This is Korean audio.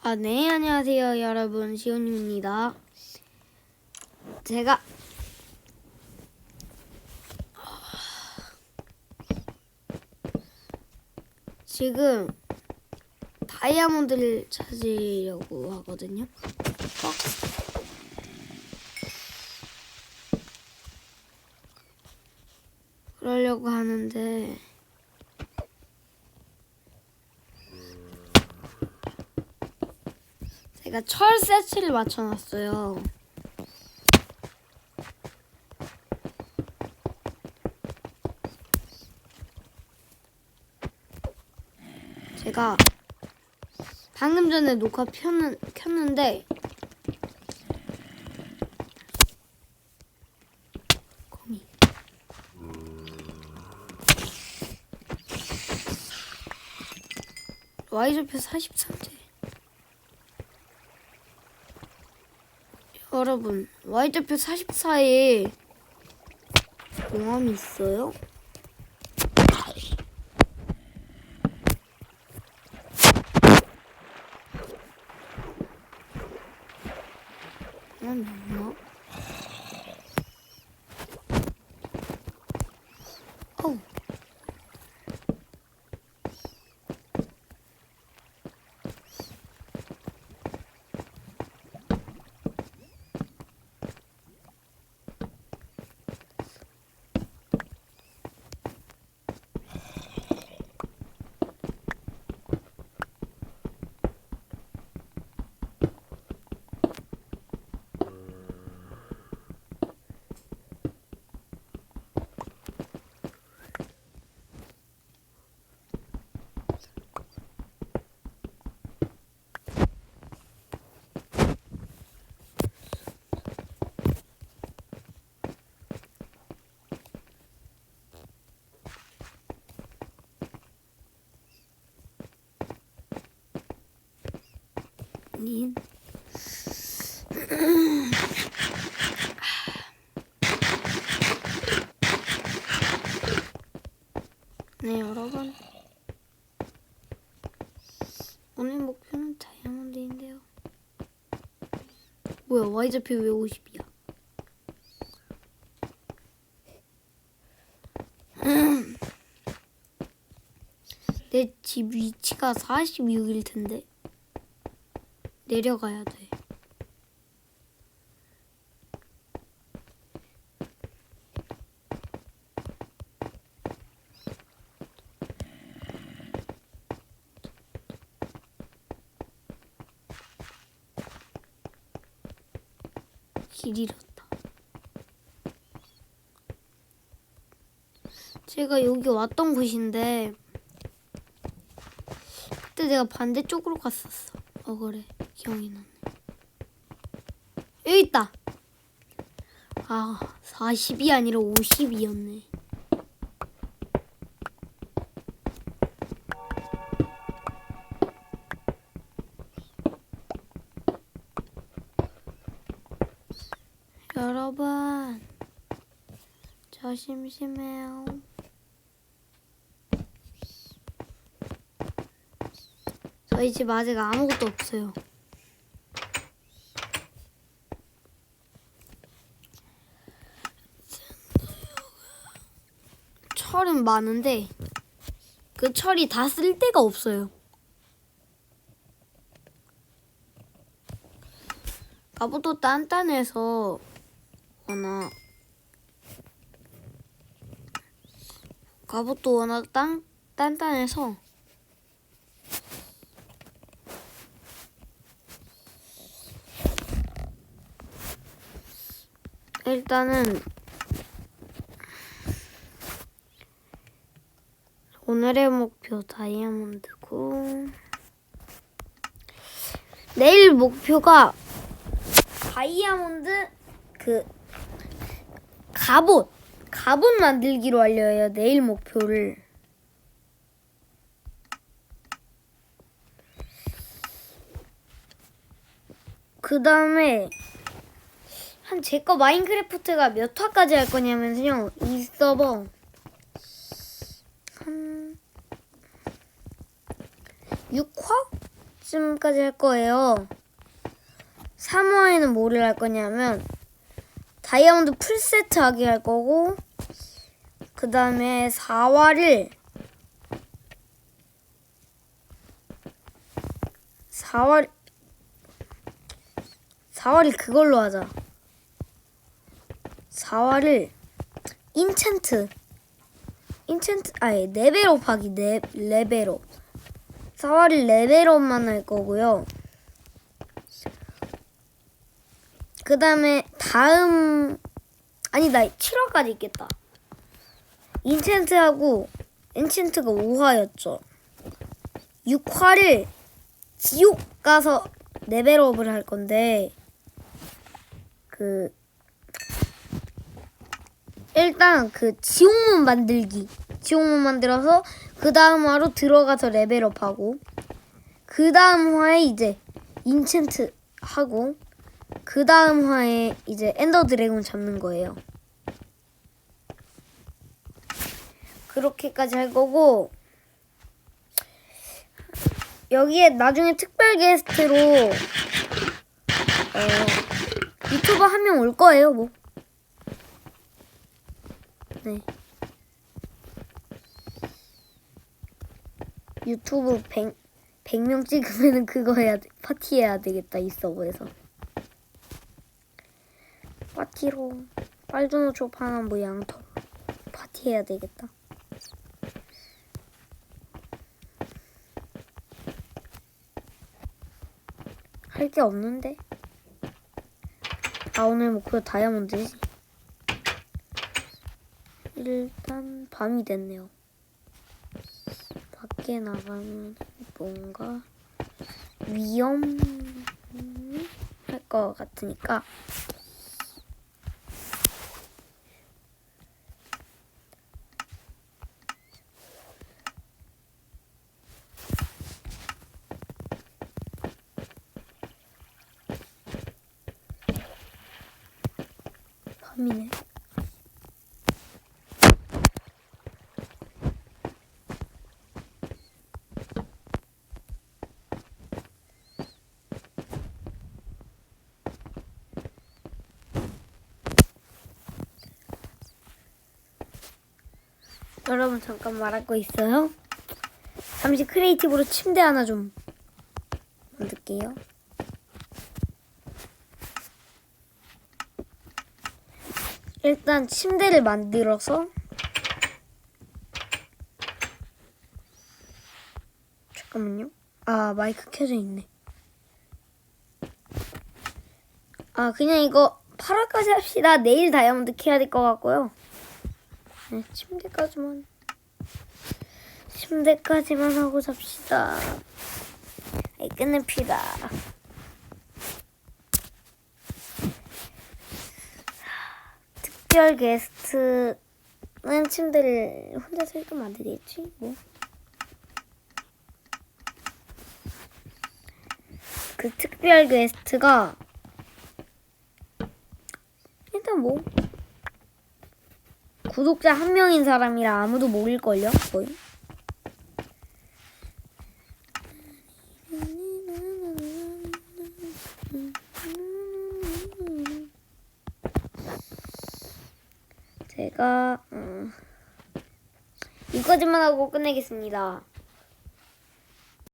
아, 네, 안녕하세요, 여러분. 시온입니다. 제가 지금 다이아몬드를 찾으려고 하거든요. 어? 그러려고 하는데 제가 철 세트를 맞춰놨어요. 제가 방금 전에 녹화 켰는, 켰는데 거미 Y좌표 43제 여러분 Y좌표 44에 용암이 있어요? 용암이 없나? 어우 닌. 네 여러분. 오늘 목표는 다이아몬드인데요. 뭐야 Y좌표 왜 50이야? 내 집 위치가 46일 텐데 내려가야 돼. 길 잃었다. 제가 여기 왔던 곳인데 그때 내가 반대쪽으로 갔었어. 어 그래 기억이 나네. 여기 있다. 아 40이 아니라 50이었네. 여러분 저 심심해요. 저희 집 아직 아무것도 없어요. 철은 많은데 그 철이 다 쓸 데가 없어요. 갑옷도 단단해서 워낙 갑옷도 워낙 단, 단단해서 일단은 오늘의 목표 다이아몬드고. 내일 목표가 다이아몬드 그 갑옷. 갑옷 만들기로 알려요 내일 목표를. 그 다음에 한 제 거 마인크래프트가 몇 화까지 할 거냐면요 이 서버. 한 6화? 3화쯤까지 할 거예요. 3화에는 뭐를 할 거냐면 다이아몬드 풀세트 하기 할 거고 그 다음에 4화를 4화 4화를 그걸로 하자. 4화를 인챈트 인챈트 아니 레벨업 하기 네, 레벨업 4화를 레벨업만 할 거고요. 그 다음에 다음 아니 나 7화까지 있겠다. 인챈트하고 인챈트가 5화였죠. 6화를 지옥 가서 레벨업을 할 건데 그 일단 그 지옥문 만들기 지옥문 만들어서 그 다음 화로 들어가서 레벨업하고 그 다음 화에 이제 인챈트 하고 그 다음 화에 이제 엔더 드래곤 잡는 거예요. 그렇게까지 할 거고 여기에 나중에 특별 게스트로 어, 유튜버 한 명 올 거예요, 뭐. 네. 유튜브 100, 100명 찍으면 그거 해야 돼. 파티 해야 되겠다, 이 서버에서. 파티로 빨주노 초파나 뭐 양털 파티 해야 되겠다. 할 게 없는데? 아 오늘 목표 다이아몬드지. 일단 밤이 됐네요. 밖에 나가면 뭔가 위험할 것 같으니까 밤이네. 여러분 잠깐 말할 거 있어요? 잠시 크리에이티브로 침대 하나 좀 만들게요. 일단 침대를 만들어서 잠깐만요. 아 마이크 켜져 있네. 아 그냥 이거 8화까지 합시다. 내일 다이아몬드 캐야 될 것 같고요. 네, 침대까지만 침대까지만 하고 잡시다. 아이 끝냅시다. 특별 게스트는 침대를 혼자서 읽으면 안 되겠지? 뭐. 그 특별 게스트가 일단 뭐 구독자 한 명인 사람이라 아무도 모를걸요? 거의 제가 음, 이거지만 하고 끝내겠습니다